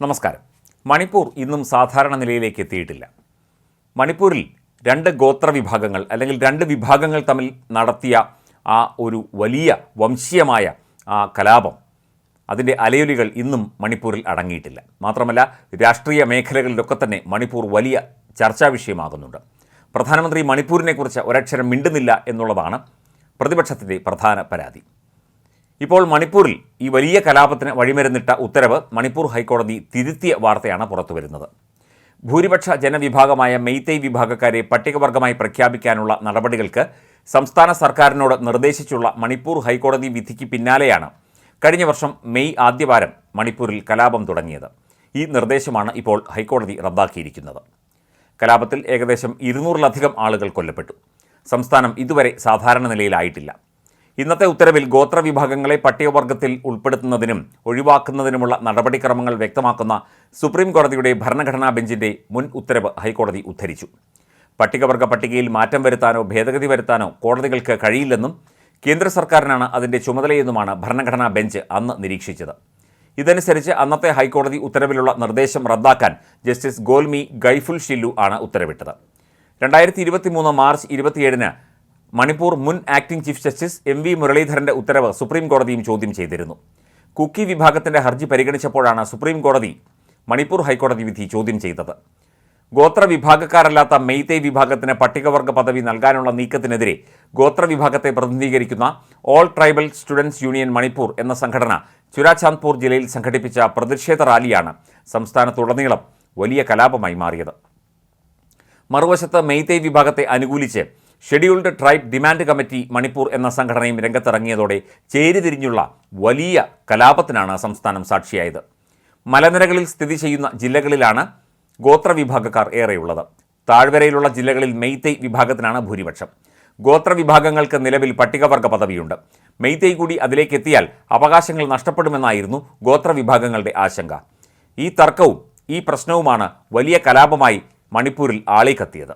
നമസ്കാരം. മണിപ്പൂർ ഇന്നും സാധാരണ നിലയിലേക്ക് എത്തിയിട്ടില്ല. മണിപ്പൂരിൽ രണ്ട് ഗോത്ര വിഭാഗങ്ങൾ അല്ലെങ്കിൽ രണ്ട് വിഭാഗങ്ങൾ തമ്മിൽ നടത്തിയ ആ ഒരു വലിയ വംശീയമായ ആ കലാപം അതിന്റെ അലയൊലികൾ ഇന്നും മണിപ്പൂരിൽ അടങ്ങിയിട്ടില്ല. മാത്രമല്ല രാഷ്ട്രീയ മേഖലകളിലൊക്കെ തന്നെ മണിപ്പൂർ വലിയ ചർച്ചാ വിഷയമാകുന്നുണ്ട്. പ്രധാനമന്ത്രി മണിപ്പൂരിനെക്കുറിച്ച് ഒരക്ഷരം മിണ്ടുന്നില്ല എന്നുള്ളതാണ് പ്രതിപക്ഷത്തിന്റെ പ്രധാന പരാതി. ഇപ്പോൾ മണിപ്പൂരിൽ ഈ വലിയ കലാപത്തിന് വഴിമരുന്നിട്ട ഉത്തരവ് മണിപ്പൂർ ഹൈക്കോടതി തിരുത്തിയ വാർത്തയാണ് പുറത്തുവരുന്നത്. ഭൂരിപക്ഷ ജനവിഭാഗമായ മെയ്തൈ വിഭാഗക്കാരെ പട്ടികവർഗമായി പ്രഖ്യാപിക്കാനുള്ള നടപടികൾക്ക് സംസ്ഥാന സർക്കാരിനോട് നിർദ്ദേശിച്ചുള്ള മണിപ്പൂർ ഹൈക്കോടതി വിധിക്ക് പിന്നാലെയാണ് കഴിഞ്ഞ വർഷം മെയ് ആദ്യവാരം മണിപ്പൂരിൽ കലാപം തുടങ്ങിയത്. ഈ നിർദ്ദേശമാണ് ഇപ്പോൾ ഹൈക്കോടതി റദ്ദാക്കിയിരിക്കുന്നത്. കലാപത്തിൽ ഏകദേശം ഇരുന്നൂറിലധികം ആളുകൾ കൊല്ലപ്പെട്ടു. സംസ്ഥാനം ഇതുവരെ സാധാരണ നിലയിലായിട്ടില്ല. ഇന്നത്തെ ഉത്തരവിൽ ഗോത്രവിഭാഗങ്ങളെ പട്ടികവർഗത്തിൽ ഉൾപ്പെടുത്തുന്നതിനും ഒഴിവാക്കുന്നതിനുമുള്ള നടപടിക്രമങ്ങൾ വ്യക്തമാക്കുന്ന സുപ്രീം കോടതിയുടെ ഭരണഘടനാ ബെഞ്ചിന്റെ മുൻ ഉത്തരവ് ഹൈക്കോടതി ഉദ്ധരിച്ചു. പട്ടികവർഗ പട്ടികയിൽ മാറ്റം വരുത്താനോ ഭേദഗതി വരുത്താനോ കോടതികൾക്ക് കഴിയില്ലെന്നും കേന്ദ്ര സർക്കാരിനാണ് അതിന്റെ ചുമതലയെന്നുമാണ് ഭരണഘടനാ ബെഞ്ച് അന്ന് നിരീക്ഷിച്ചത്. ഇതനുസരിച്ച് അന്നത്തെ ഹൈക്കോടതി ഉത്തരവിലുള്ള നിർദ്ദേശം റദ്ദാക്കാൻ ജസ്റ്റിസ് ഗോൽമി ഗൈഫുൽ ഷില്ലു ആണ് ഉത്തരവിട്ടത്. രണ്ടായിരത്തി ഇരുപത്തി മൂന്ന് മാർച്ച് ഇരുപത്തിയേഴിന് മണിപ്പൂർ മുൻ acting chief justice M V മുരളീധരന്റെ ഉത്തരവ് സുപ്രീം കോടതിയും ചോദ്യം ചെയ്തിരുന്നു. കുക്കി വിഭാഗത്തിന്റെ ഹർജി പരിഗണിച്ചപ്പോഴാണ് സുപ്രീം കോടതി മണിപ്പൂർ ഹൈക്കോടതി വിധി ചോദ്യം ചെയ്തത്. ഗോത്ര വിഭാഗക്കാരല്ലാത്ത മെയ്തേ വിഭാഗത്തിന് പട്ടികവർഗ പദവി നൽകാനുള്ള നീക്കത്തിനെതിരെ ഗോത്ര വിഭാഗത്തെ പ്രതിനിധീകരിക്കുന്ന all tribal students union Manipur എന്ന സംഘടന ചുരാചാന്ദ്പൂർ ജില്ലയിൽ സംഘടിപ്പിച്ച പ്രതിഷേധ റാലിയാണ് സംസ്ഥാനത്തുടനീളം വലിയ കലാപമായി മാറിയത്. മറുവശത്ത് മെയ്തേ വിഭാഗത്തെ അനുകൂലിച്ച് scheduled tribe demand committee Manipur എന്ന സംഘടനയും രംഗത്തിറങ്ങിയതോടെ ചേരിതിരിഞ്ഞുള്ള വലിയ കലാപത്തിനാണ് സംസ്ഥാനം സാക്ഷിയായത്. മലനിരകളിൽ സ്ഥിതി ചെയ്യുന്ന ജില്ലകളിലാണ് ഗോത്രവിഭാഗക്കാർ ഏറെയുള്ളത്. താഴ്വരയിലുള്ള ജില്ലകളിൽ മെയ്തൈ വിഭാഗത്തിനാണ് ഭൂരിപക്ഷം. ഗോത്രവിഭാഗങ്ങൾക്ക് നിലവിൽ പട്ടികവർഗ പദവിയുണ്ട്. മെയ്തൈ കൂടി അതിലേക്ക് എത്തിയാൽ അവകാശങ്ങൾ നഷ്ടപ്പെടുമെന്നായിരുന്നു ഗോത്രവിഭാഗങ്ങളുടെ ആശങ്ക. ഈ തർക്കവും ഈ പ്രശ്നവുമാണ് വലിയ കലാപമായി മണിപ്പൂരിൽ ആളിക്കത്തിയത്.